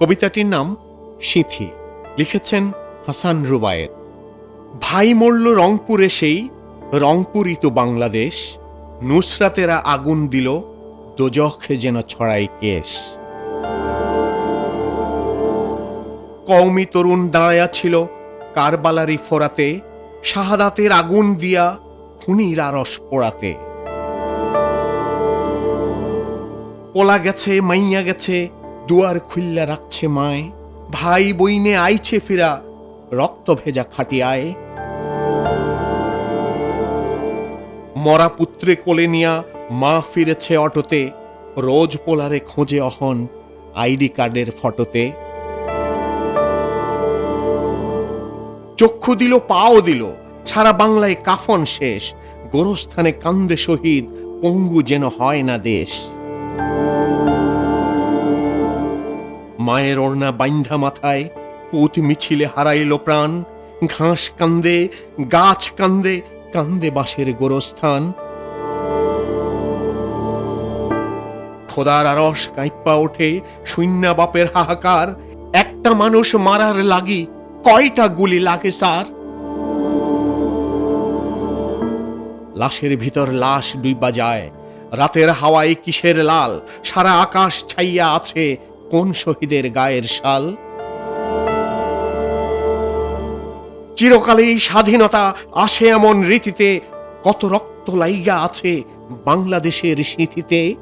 কবিতাটির নাম সিথি। লিখেছেন হাসান রুবায়েত। ভাই মরল রংপুরে সেই রংপুরই তো বাংলাদেশ। নুসরাতেরা আগুন দিল, দোজখে যেন ছড়াই কেশ। কওমি তরুণ দাঁড়ায়া ছিল কারবালারি ফোরাতে। শাহাদাতের আগুন দিয়া খুনির আরস পোড়াতে। পোলা গেছে, মাইয়া গেছে দুয়ার খুল্লা রাখছে মায়, ভাই বইনে আইছে ফিরা, রক্ত ভেজা খাটিয়ায়। মরা পুত্রে কোলে নিয়া মা ফিরেছে অটোতে, রোজ পোলারে খোঁজে অহন আইডি কার্ডের ফটোতে। চক্ষু দিল, পাও দিল, সারা বাংলায় কাফন শেষ, গোরস্থানে কান্দে শহীদ, পঙ্গু যেন হয় না দেশ। মায়ের ওড়না বাইন্ধা মাথায় পুত মিছিলে হারাইল প্রাণ, ঘাস কান্দে, গাছ কান্দে কান্দে বাঁশের গোরস্থান। খোদার আরস কাইপ্পা ওঠে, শূন্য বাপের হাহাকার, একটা মানুষ মারার লাগি কয়টা গুলি লাগে স্যার লাশের ভিতর লাশ ডুইবা যায়, রাতের হাওয়ায় কিসের লাল, সারা আকাশ ছাইয়া আছে কোন শহীদের গায়ের শাল? চিরকালেই স্বাধীনতা আসে এমন রীতিতে কত রক্ত লাইগা আছে বাংলাদেশের স্মৃতিতে?